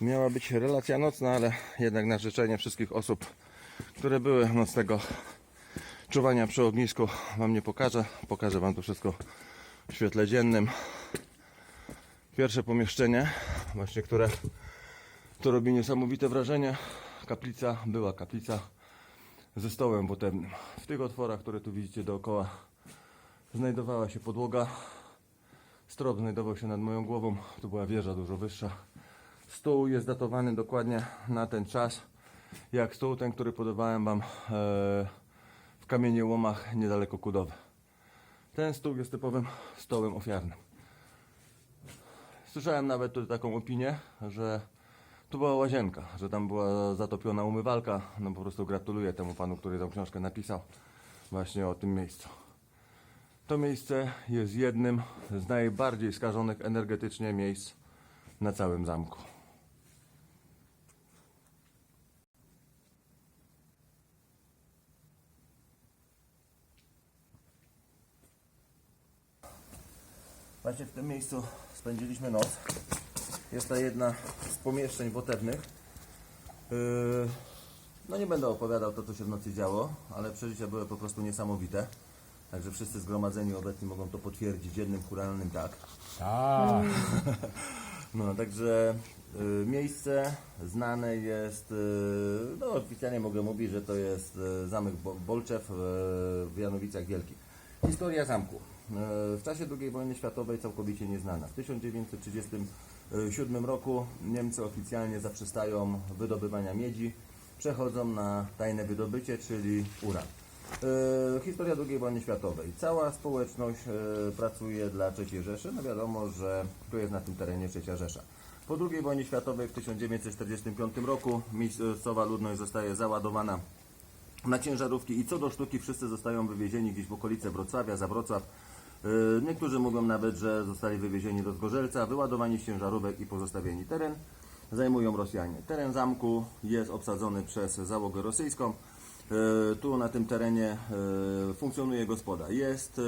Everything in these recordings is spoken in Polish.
Miała być relacja nocna, ale jednak na życzenie wszystkich osób, które były nocnego czuwania przy ognisku, Wam nie pokażę. Pokażę Wam to wszystko w świetle dziennym. Pierwsze pomieszczenie, właśnie które to robi niesamowite wrażenie. Kaplica, była kaplica ze stołem wotewnym. W tych otworach, które tu widzicie dookoła, znajdowała się podłoga. Strop znajdował się nad moją głową. Tu była wieża dużo wyższa. Stół jest datowany dokładnie na ten czas, jak stół ten, który podawałem Wam e, w kamieniołomach niedaleko Kudowy. Ten stół jest typowym stołem ofiarnym. Słyszałem nawet tu taką opinię, że tu była łazienka, że tam była zatopiona umywalka. No po prostu gratuluję temu panu, który tą książkę napisał właśnie o tym miejscu. To miejsce jest jednym z najbardziej skażonych energetycznie miejsc na całym zamku. Właśnie w tym miejscu spędziliśmy noc. Jest to jedna z pomieszczeń wotewnych. Yy, No nie będę opowiadał to, co się w nocy działo, ale przeżycia były po prostu niesamowite. Także wszyscy zgromadzeni obecni mogą to potwierdzić jednym kuralnym tak. Tak. No, także y, miejsce znane jest, y, no oficjalnie mogę mówić, że to jest y, zamek Bo- Bolczew y, w Janowicach Wielkich. Historia zamku. Y, w czasie II wojny światowej całkowicie nieznana. W 1937 roku Niemcy oficjalnie zaprzestają wydobywania miedzi, przechodzą na tajne wydobycie, czyli uran. E, historia II wojny światowej. Cała społeczność e, pracuje dla III Rzeszy. No wiadomo, że tu jest na tym terenie III Rzesza. Po II wojnie światowej w 1945 roku miejscowa ludność zostaje załadowana na ciężarówki i co do sztuki wszyscy zostają wywiezieni gdzieś w okolice Wrocławia, za Wrocław. E, Niektórzy mówią nawet, że zostali wywiezieni do Zgorzelca, wyładowani z ciężarówek i pozostawieni teren. Zajmują Rosjanie. Teren zamku jest obsadzony przez załogę rosyjską. E, Tu na tym terenie e, funkcjonuje gospoda. Jest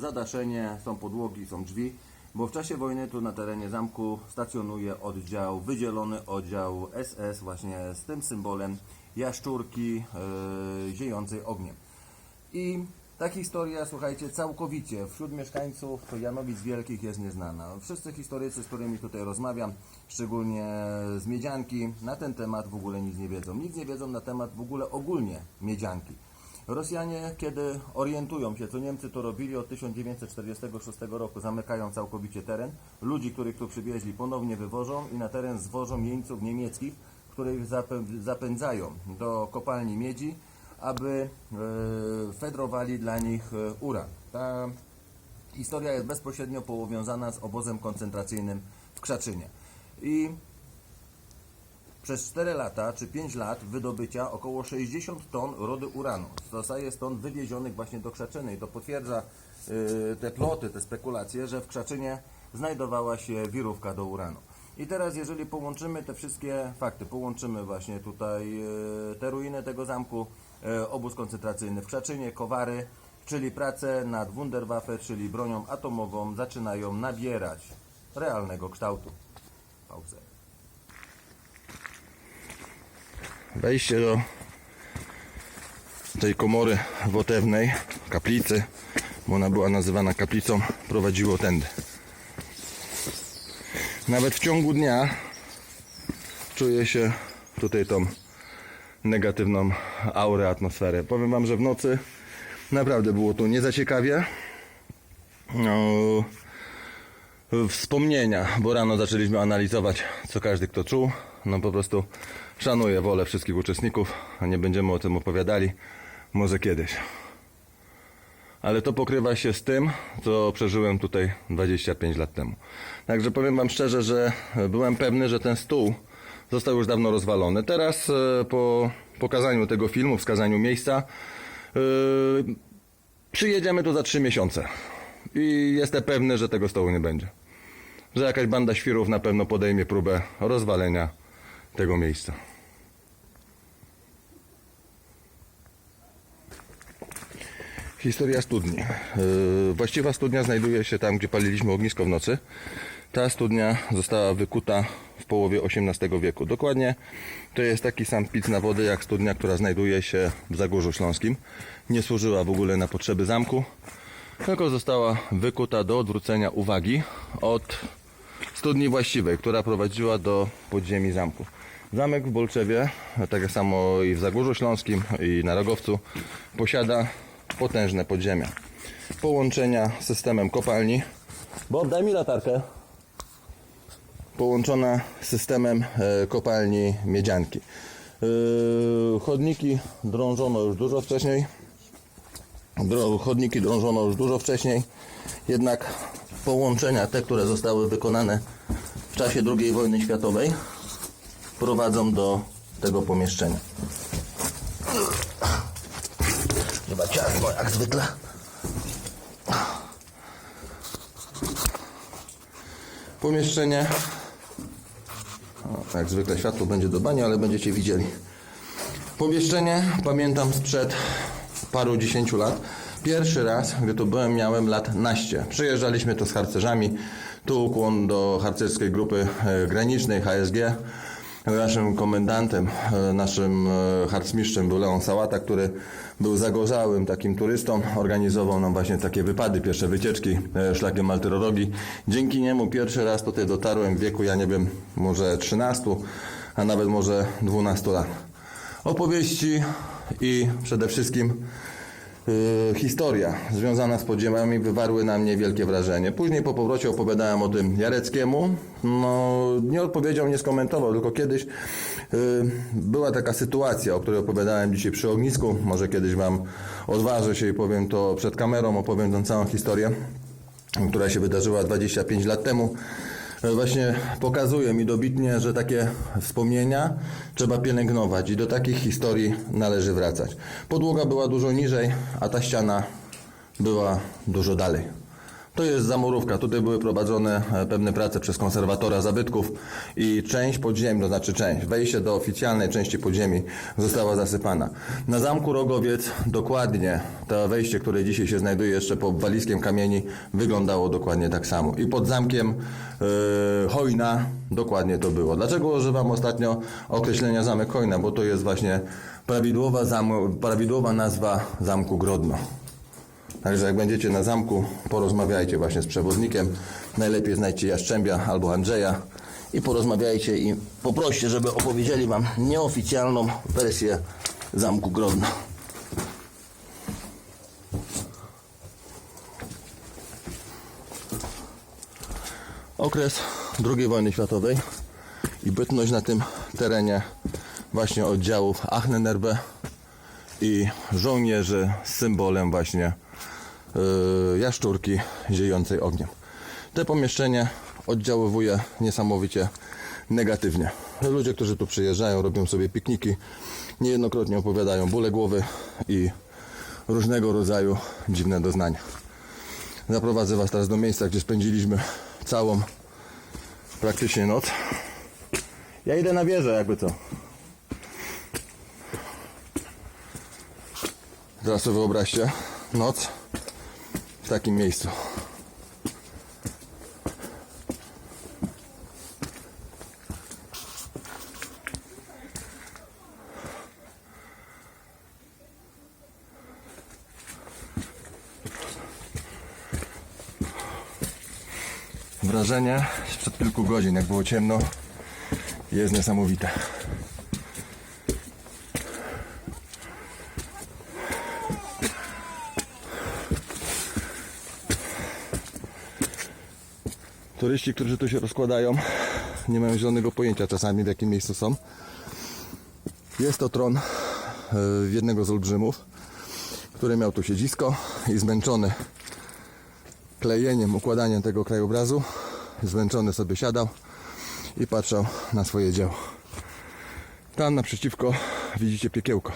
zadaszenie, są podłogi, są drzwi, bo w czasie wojny tu na terenie zamku stacjonuje oddział, wydzielony oddział SS właśnie z tym symbolem jaszczurki ziejącej ogniem. I ta historia, słuchajcie, całkowicie wśród mieszkańców Janowic Wielkich jest nieznana. Wszyscy historycy, z którymi tutaj rozmawiam, szczególnie z Miedzianki, na ten temat w ogóle nic nie wiedzą. Nic nie wiedzą na temat w ogóle ogólnie Miedzianki. Rosjanie, kiedy orientują się, co Niemcy to robili od 1946 roku, zamykają całkowicie teren, ludzi, których tu przywieźli, ponownie wywożą i na teren zwożą jeńców niemieckich, których zapę- zapędzają do kopalni miedzi, aby e, fedrowali dla nich e, uran. Ta historia jest bezpośrednio powiązana z obozem koncentracyjnym w Krzaczynie. I przez 4 lata czy 5 lat wydobycia około 60 ton rody uranu zostaje stąd wywiezionych właśnie do Krzaczyny i to potwierdza y, te ploty, te spekulacje, że w Krzaczynie znajdowała się wirówka do uranu. I teraz jeżeli połączymy te wszystkie fakty, połączymy właśnie tutaj te ruiny tego zamku, obóz koncentracyjny w Krzaczynie, Kowary, czyli prace nad Wunderwaffe, czyli bronią atomową zaczynają nabierać realnego kształtu. Pauzę. Wejście do tej komory wotewnej, kaplicy, bo ona była nazywana kaplicą, prowadziło tędy. Nawet w ciągu dnia czuję się tutaj tą negatywną aurę, atmosferę. Powiem Wam, że w nocy naprawdę było tu nie za ciekawie. No, wspomnienia, bo rano zaczęliśmy analizować, co każdy kto czuł. No po prostu szanuję wolę wszystkich uczestników, a nie będziemy o tym opowiadali. Może kiedyś. Ale to pokrywa się z tym, co przeżyłem tutaj 25 lat temu. Także powiem Wam szczerze, że byłem pewny, że ten stół został już dawno rozwalony. Teraz e, po pokazaniu tego filmu, wskazaniu miejsca, e, przyjedziemy tu za 3 miesiące. I jestem pewny, że tego stołu nie będzie. Że jakaś banda świrów na pewno podejmie próbę rozwalenia tego miejsca. Historia studni. Yy, Właściwa studnia znajduje się tam, gdzie paliliśmy ognisko w nocy. Ta studnia została wykuta w połowie XVIII wieku. Dokładnie to jest taki sam pic na wodę jak studnia, która znajduje się w Zagórzu Śląskim. Nie służyła w ogóle na potrzeby zamku, tylko została wykuta do odwrócenia uwagi od studni właściwej, która prowadziła do podziemi zamku. Zamek w Bolczewie, tak samo i w Zagórzu Śląskim i na Rogowcu, posiada potężne podziemia. Połączenia z systemem kopalni. Bob, daj mi latarkę. Połączona z systemem e, kopalni miedzianki. E, chodniki drążono już dużo wcześniej. Chodniki drążono już dużo wcześniej, jednak połączenia, te, które zostały wykonane w czasie II wojny światowej, prowadzą do tego pomieszczenia. Ciasno, jak zwykle. Pomieszczenie. O, jak zwykle światło będzie do bani, ale będziecie widzieli. Pomieszczenie pamiętam sprzed paru dziesięciu lat. Pierwszy raz, gdy tu byłem, miałem lat naście. Przyjeżdżaliśmy tu z harcerzami. Tu ukłon do harcerskiej grupy e, granicznej HSG. Naszym komendantem, e, naszym e, harcmistrzem był Leon Sałata, który był zagorzałym takim turystą. Organizował nam właśnie takie wypady, pierwsze wycieczki e, szlakiem Maltyrorogi. Dzięki niemu pierwszy raz tutaj dotarłem w wieku, ja nie wiem, może 13, a nawet może 12 lat opowieści i przede wszystkim historia związana z podziemiami wywarły na mnie wielkie wrażenie. Później po powrocie opowiadałem o tym Jareckiemu. No, nie odpowiedział, nie skomentował, tylko kiedyś y, była taka sytuacja, o której opowiadałem dzisiaj przy ognisku. Może kiedyś Wam odważę się i powiem to przed kamerą, opowiem tą całą historię, która się wydarzyła 25 lat temu właśnie pokazuje mi dobitnie, że takie wspomnienia trzeba pielęgnować i do takich historii należy wracać. Podłoga była dużo niżej, a ta ściana była dużo dalej. To jest zamurówka. Tutaj były prowadzone e, pewne prace przez konserwatora zabytków i część podziemi, to znaczy część, wejście do oficjalnej części podziemi została zasypana. Na zamku Rogowiec dokładnie to wejście, które dzisiaj się znajduje jeszcze po walizkiem kamieni, wyglądało dokładnie tak samo. I pod zamkiem e, Hojna dokładnie to było. Dlaczego używam ostatnio określenia zamek Hojna? Bo to jest właśnie prawidłowa, zam, prawidłowa nazwa zamku Grodno. Także jak będziecie na zamku, porozmawiajcie właśnie z przewodnikiem. Najlepiej znajdźcie Jaszczębia albo Andrzeja i porozmawiajcie i poproście, żeby opowiedzieli Wam nieoficjalną wersję zamku Grodno. Okres II wojny światowej i bytność na tym terenie właśnie oddziałów Achnenerbe i żołnierzy z symbolem właśnie jaszczurki ziejącej ogniem. Te pomieszczenie oddziaływuje niesamowicie negatywnie. Ludzie, którzy tu przyjeżdżają, robią sobie pikniki, niejednokrotnie opowiadają bóle głowy i różnego rodzaju dziwne doznania. Zaprowadzę Was teraz do miejsca, gdzie spędziliśmy całą praktycznie noc. Ja idę na wieżę, jakby co. Teraz sobie wyobraźcie noc w takim miejscu. Wrażenie sprzed kilku godzin, jak było ciemno, jest niesamowite. Turyści, którzy tu się rozkładają, nie mają zielonego pojęcia czasami w jakim miejscu są. Jest to tron e, jednego z olbrzymów, który miał tu siedzisko i zmęczony klejeniem, układaniem tego krajobrazu, zmęczony sobie siadał i patrzał na swoje dzieło. Tam naprzeciwko widzicie piekiełko.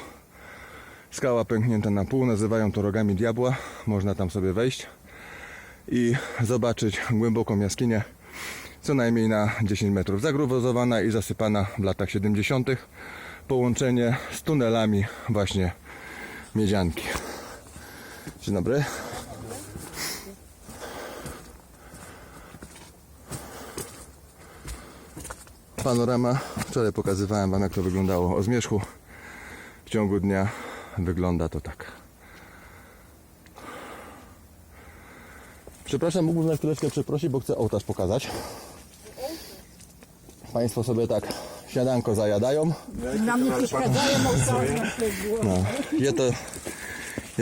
Skała pęknięta na pół, nazywają to rogami diabła. Można tam sobie wejść i zobaczyć głęboką jaskinię, co najmniej na 10 metrów. Zagruzowana i zasypana w latach 70. Połączenie z tunelami właśnie miedzianki. Dzień dobry. panorama. Wczoraj pokazywałem Wam jak to wyglądało o zmierzchu. W ciągu dnia wygląda to tak. Przepraszam, mógłbym na chwileczkę przeprosić, bo chcę ołtarz pokazać. Państwo sobie tak śniadanko zajadają. Nam nie przeszkadzają ołtarze. No, jest, to,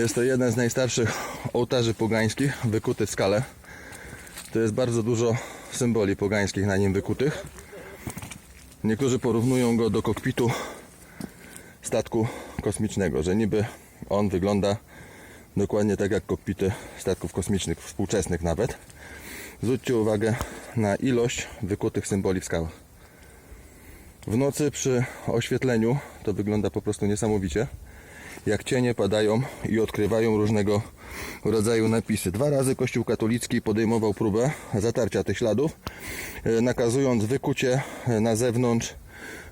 jest to jeden z najstarszych ołtarzy pogańskich wykuty w skale. To jest bardzo dużo symboli pogańskich na nim wykutych. Niektórzy porównują go do kokpitu statku kosmicznego, że niby on wygląda dokładnie tak jak kokpity statków kosmicznych, współczesnych nawet. Zwróćcie uwagę na ilość wykutych symboli w skałach. W nocy przy oświetleniu to wygląda po prostu niesamowicie. Jak cienie padają i odkrywają różnego rodzaju napisy. Dwa razy Kościół katolicki podejmował próbę zatarcia tych śladów, e, nakazując wykucie e, na zewnątrz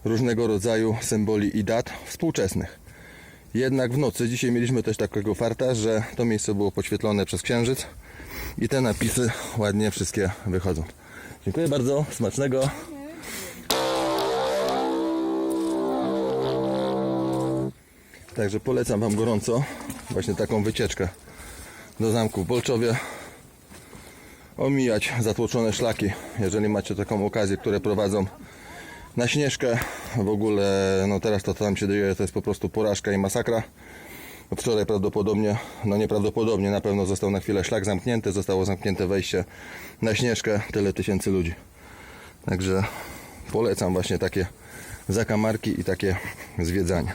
różnego rodzaju symboli i dat współczesnych. Jednak w nocy, dzisiaj mieliśmy też takiego farta, że to miejsce było podświetlone przez księżyc i te napisy ładnie wszystkie wychodzą. Dziękuję bardzo, smacznego. Także polecam Wam gorąco właśnie taką wycieczkę do zamku w Bolczowie. Omijać zatłoczone szlaki, jeżeli macie taką okazję, które prowadzą na Śnieżkę. W ogóle, no teraz to co tam się dzieje, to jest po prostu porażka i masakra. Wczoraj prawdopodobnie, no nieprawdopodobnie, na pewno został na chwilę szlak zamknięty, zostało zamknięte wejście na Śnieżkę, tyle tysięcy ludzi. Także polecam właśnie takie zakamarki i takie zwiedzania.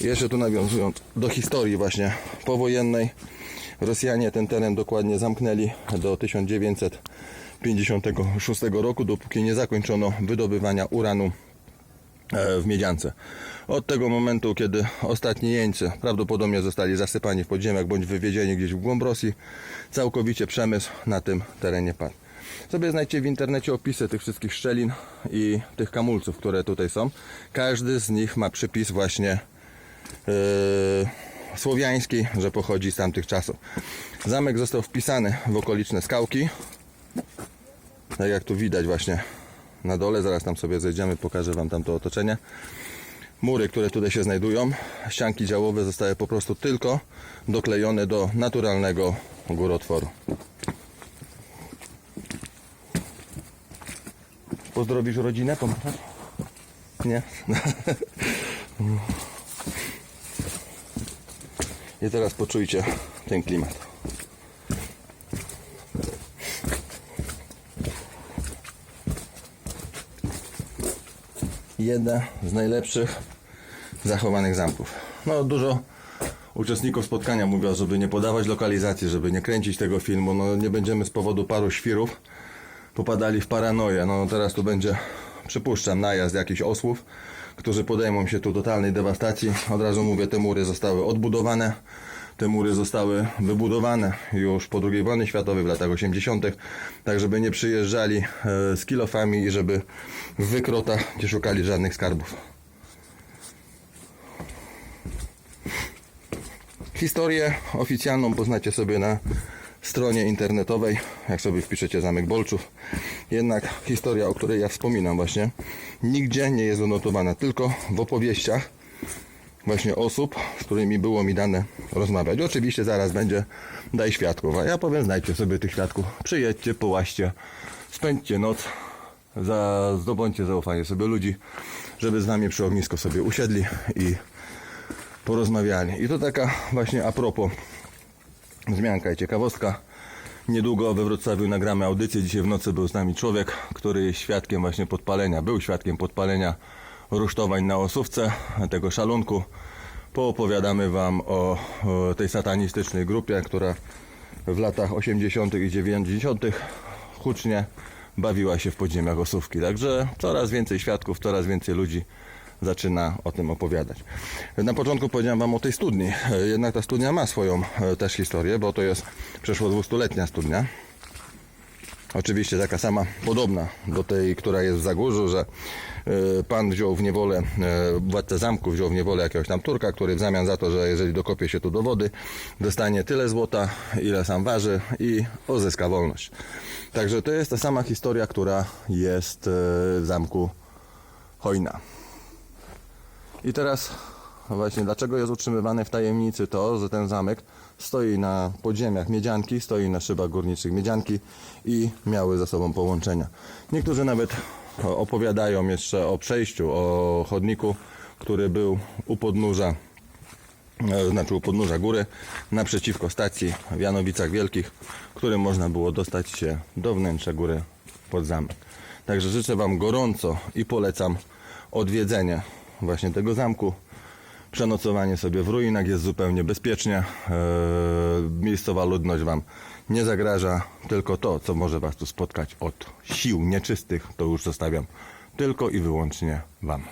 I jeszcze tu nawiązując do historii właśnie powojennej, Rosjanie ten teren dokładnie zamknęli do 1956 roku, dopóki nie zakończono wydobywania uranu e, w Miedziance. Od tego momentu, kiedy ostatni jeńcy prawdopodobnie zostali zasypani w podziemiach bądź wywiezieni gdzieś w głąb Rosji, całkowicie przemysł na tym terenie padł. Sobie w internecie opisy tych wszystkich szczelin i tych kamulców, które tutaj są. Każdy z nich ma przypis właśnie yy, słowiański, że pochodzi z tamtych czasów. Zamek został wpisany w okoliczne skałki. Tak jak tu widać właśnie na dole, zaraz tam sobie zejdziemy, pokażę Wam tam to otoczenie. Mury, które tutaj się znajdują, ścianki działowe zostały po prostu tylko doklejone do naturalnego górotworu. Pozdrowisz rodzinę? Pomagasz? Nie? I teraz poczujcie ten klimat. Jeden z najlepszych zachowanych zamków. No dużo uczestników spotkania mówią, żeby nie podawać lokalizacji, żeby nie kręcić tego filmu. No nie będziemy z powodu paru świrów popadali w paranoję. No teraz tu będzie, przypuszczam, najazd jakichś osłów, którzy podejmą się tu totalnej dewastacji. Od razu mówię, te mury zostały odbudowane. Te mury zostały wybudowane już po II wojnie światowej w latach 80., tak żeby nie przyjeżdżali e, z kilofami i żeby w wykrotach nie szukali żadnych skarbów. Historię oficjalną poznacie sobie na stronie internetowej, jak sobie wpiszecie Zamek Bolczów. Jednak historia, o której ja wspominam właśnie, nigdzie nie jest unotowana, tylko w opowieściach właśnie osób, z którymi było mi dane rozmawiać. Oczywiście zaraz będzie daj świadków, a ja powiem znajdźcie sobie tych świadków, przyjedźcie, połaście, spędźcie noc, za, zdobądźcie zaufanie sobie ludzi, żeby z nami przy ognisku sobie usiedli i porozmawiali. I to taka właśnie a propos Zmianka i ciekawostka. Niedługo we Wrocławiu nagramy audycję. Dzisiaj w nocy był z nami człowiek, który jest świadkiem właśnie podpalenia, był świadkiem podpalenia rusztowań na Osówce, tego szalunku. Poopowiadamy Wam o, o tej satanistycznej grupie, która w latach 80. i 90. hucznie bawiła się w podziemiach Osówki. Także coraz więcej świadków, coraz więcej ludzi zaczyna o tym opowiadać. Na początku powiedziałem Wam o tej studni. Jednak ta studnia ma swoją e, też historię, bo to jest przeszło 200-letnia studnia. Oczywiście taka sama, podobna do tej, która jest w Zagórzu, że pan wziął w niewolę, e, władca zamku wziął w niewolę jakiegoś tam Turka, który w zamian za to, że jeżeli dokopie się tu do wody, dostanie tyle złota, ile sam waży i uzyska wolność. Także to jest ta sama historia, która jest w zamku hojna. I teraz właśnie dlaczego jest utrzymywany w tajemnicy to, że ten zamek stoi na podziemiach miedzianki, stoi na szybach górniczych miedzianki i miały ze sobą połączenia. Niektórzy nawet opowiadają jeszcze o przejściu, o chodniku, który był u podnóża e, znaczy u podnóża góry, naprzeciwko stacji w Janowicach Wielkich, którym można było dostać się do wnętrza góry pod zamek. Także życzę Wam gorąco i polecam odwiedzenie właśnie tego zamku. Przenocowanie sobie w ruinach jest zupełnie bezpiecznie. Eee, miejscowa ludność Wam nie zagraża. Tylko to, co może Was tu spotkać od sił nieczystych, to już zostawiam tylko i wyłącznie Wam.